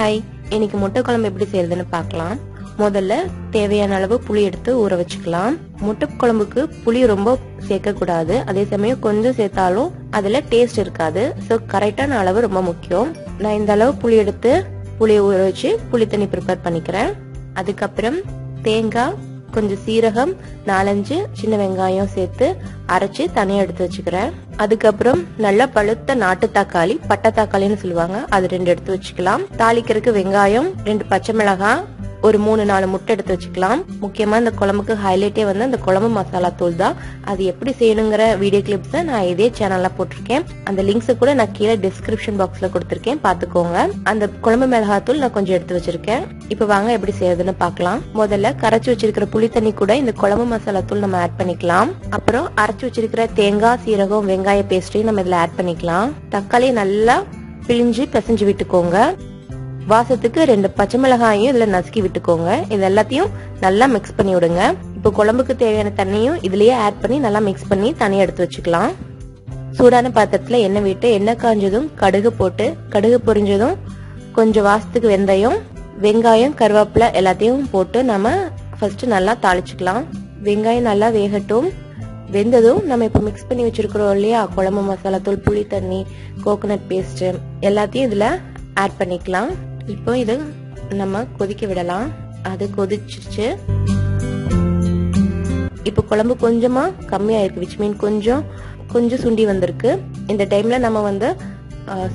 Hi இன்னைக்கு முட்டை குழம்பு எப்படி செய்யறதுன்னு பார்க்கலாம். முதல்ல தேவையான அளவு புளி எடுத்து ஊற வச்சுக்கலாம். முட்டை குழம்புக்கு புளி ரொம்ப சேர்க்க கூடாது அதே சமயம் கொஞ்சம் சேர்த்தாலும் அதுல டேஸ்ட் இருக்காது. ஸோ கரெக்டான அளவு ரொம்ப முக்கியம். நான் இந்த அளவு புளி எடுத்து புளியை ஊற வச்சு புளி தண்ணி ப்ரிப்பேர் பண்ணிக்கிறேன். அதுக்கப்புறம் தேங்காய் கொஞ்சம் சீரகம் நாலஞ்சு சின்ன வெங்காயம் சேர்த்து அரைச்சு தனியா எடுத்து வச்சுக்கிறேன். அதுக்கப்புறம் நல்லா பழுத்த நாட்டு தக்காளி பட்டை தக்காளின்னு சொல்லுவாங்க. அது ரெண்டு எடுத்து வச்சுக்கலாம். தாளிக்கிறதுக்கு வெங்காயம் ரெண்டு பச்சை மிளகாய் ஒரு மூணு நாலு முட்டை எடுத்து வச்சுக்கலாம். முக்கியமா இந்த குழம்புக்கு ஹைலைட்டே வந்து அந்த குழம்பு மசாலா தூள் தான். அது எப்படி செய்யணுங்கிற வீடியோ கிளிப்ஸ் நான் இதே சேனல்ல போட்டிருக்கேன். அந்த லிங்க்ஸ் கூட நான் கீழே டிஸ்கிரிப்ஷன் பாக்ஸ்ல கொடுத்திருக்கேன். பாத்துக்கோங்க அந்த குழம்பு மிளகாத்தூள் நான் கொஞ்சம் எடுத்து வச்சிருக்கேன். இப்போ வாங்க எப்படி செய்யறதுன்னு பார்க்கலாம். முதல்ல கரைச்சி வச்சிருக்கிற புளி தண்ணி கூட இந்த குழம்பு மசாலா தூள் நம்ம ஆட் பண்ணிக்கலாம். அப்புறம் அரைச்சி வச்சிருக்கிற தேங்காய் சீரகம் வெங்காய பேஸ்ட்டையும் நம்ம இதுல ஆட் பண்ணிக்கலாம். தக்காளியை நல்லா பிழிஞ்சு பிசைஞ்சு விட்டுக்கோங்க. வாசத்துக்கு ரெண்டு பச்சை மிளகாயும் இதுல நசுக்கி விட்டுக்கோங்க. இது எல்லாத்தையும் நல்லா மிக்ஸ் பண்ணி விடுங்க. இப்போ குழம்புக்கு தேவையான தண்ணியும் இதுலயே ஆட் பண்ணி நல்லா மிக்ஸ் பண்ணி தனியா எடுத்து வச்சுக்கலாம். சூடான பாத்திரத்துல எண்ணெய் விட்டு எண்ணெய் காஞ்சதும் கடுகு போட்டு கடுகு பொரிஞ்சதும் கொஞ்சம் வாசத்துக்கு வெந்தயம் வெங்காயம் கருவேப்பிலை எல்லாத்தையும் போட்டு நம்ம ஃபர்ஸ்ட் நல்லா தாளிச்சுக்கலாம். வெங்காயம் நல்லா வேகட்டும். வெந்ததும் நம்ம இப்போ மிக்ஸ் பண்ணி வச்சிருக்கிறோம் இல்லையா? குழம்பு மசாலா தூள் புளி தண்ணி கோகோனட் பேஸ்ட் எல்லாத்தையும் இதுல ஆட் பண்ணிக்கலாம். இப்போ இது நம்ம கொதிக்க விடலாம். அது கொதிச்சிருச்சு. இப்போ குழம்பு கொஞ்சமா கம்மியாயிருக்கு. விச் மீன் கொஞ்சம் கொஞ்சம் சுண்டி வந்திருக்கு. இந்த டைம்ல நம்ம வந்து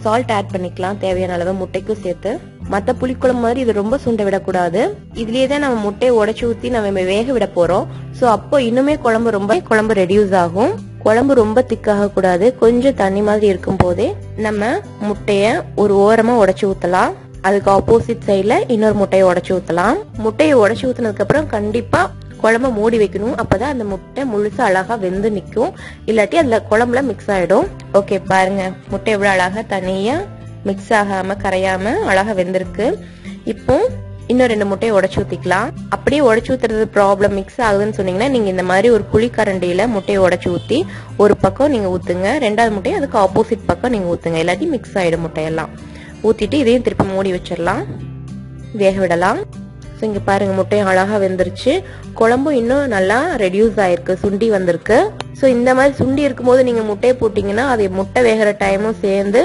சால்ட் ஆட் பண்ணிக்கலாம். தேவையான அளவு முட்டைக்கும் சேர்த்து. மத்த புளிக்குழம்பு மாதிரி இது ரொம்ப சுண்ட விடக்கூடாது. இதுலயே தான் நம்ம முட்டையை உடைச்சு ஊத்தி நம்ம வேக விட போறோம். சோ அப்போ இன்னுமே குழம்பு ரொம்ப குழம்பு ரெடியூஸ் ஆகும். குழம்பு ரொம்ப திக்காக கூடாது. கொஞ்சம் தண்ணி மாதிரி இருக்கும் போதே நம்ம முட்டைய ஒரு ஓரமா உடைச்சு ஊத்தலாம். அதுக்கு ஆப்போசிட் சைடில் இன்னொரு முட்டையை உடச்சி ஊற்றலாம் முட்டையை உடச்சி ஊற்றினதுக்கப்புறம் கண்டிப்பாக குழம்ப மூடி வைக்கணும். அப்பதான் அந்த முட்டை முழுசா அழகா வெந்து நிற்கும் இல்லாட்டி அதுல குழம்புல மிக்ஸ் ஆயிடும். ஓகே பாருங்க. முட்டை எவ்வளவு அழகா தனியா மிக்ஸ் ஆகாம கரையாம அழகா வெந்திருக்கு. இப்போ இன்னும் ரெண்டு முட்டையை உடச்சி ஊத்திக்கலாம். அப்படியே உடச்சி ஊத்துறது ப்ராப்ளம் மிக்ஸ் ஆகுதுன்னு சொன்னீங்கன்னா நீங்க இந்த மாதிரி ஒரு புளிக்கரண்டியில முட்டையை உடச்சி ஊத்தி ஒரு பக்கம் நீங்க ஊத்துங்க. ரெண்டாவது முட்டையை அதுக்கு ஆப்போசிட் பக்கம் நீங்க ஊத்துங்க. இல்லாட்டி மிக்ஸ் ஆயிடும் முட்டையெல்லாம். ஊற்றிட்டு இதையும் திருப்பி மூடி வச்சிடலாம். வேக விடலாம். ஸோ இங்கே பாருங்கள் முட்டையும் அழகாக வெந்துருச்சு. குழம்பும் இன்னும் நல்லா ரெடியூஸ் ஆயிருக்கு சுண்டி வந்திருக்கு. ஸோ இந்த மாதிரி சுண்டி இருக்கும்போது நீங்கள் முட்டையை போட்டிங்கன்னா அது முட்டை வேகிற டைமும் சேர்ந்து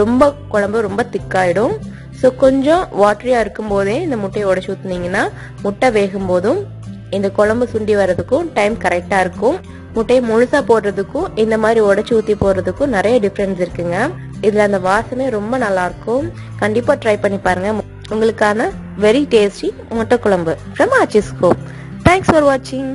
ரொம்ப குழம்பு ரொம்ப திக்காயிடும். ஸோ கொஞ்சம் வாட்டரியாக இருக்கும் போதே இந்த முட்டையை உடச்சி ஊற்றுனீங்கன்னா முட்டை வேகும் போதும் இந்த குழம்பு சுண்டி வர்றதுக்கும் டைம் கரெக்டாக இருக்கும். முட்டையை முழுசா போடுறதுக்கும் இந்த மாதிரி உடச்சி ஊற்றி போடுறதுக்கும் நிறைய டிஃப்ரென்ஸ் இருக்குங்க. இதில் அந்த வாசமே ரொம்ப நல்லா இருக்கும் கண்டிப்பாக ட்ரை பண்ணி பாருங்க. உங்களுக்கான வெரி டேஸ்டி முட்டை குழம்பு ஃப்ரம் ஆச்சிஸ்கோ தேங்க்ஸ் ஃபார் வாட்சிங்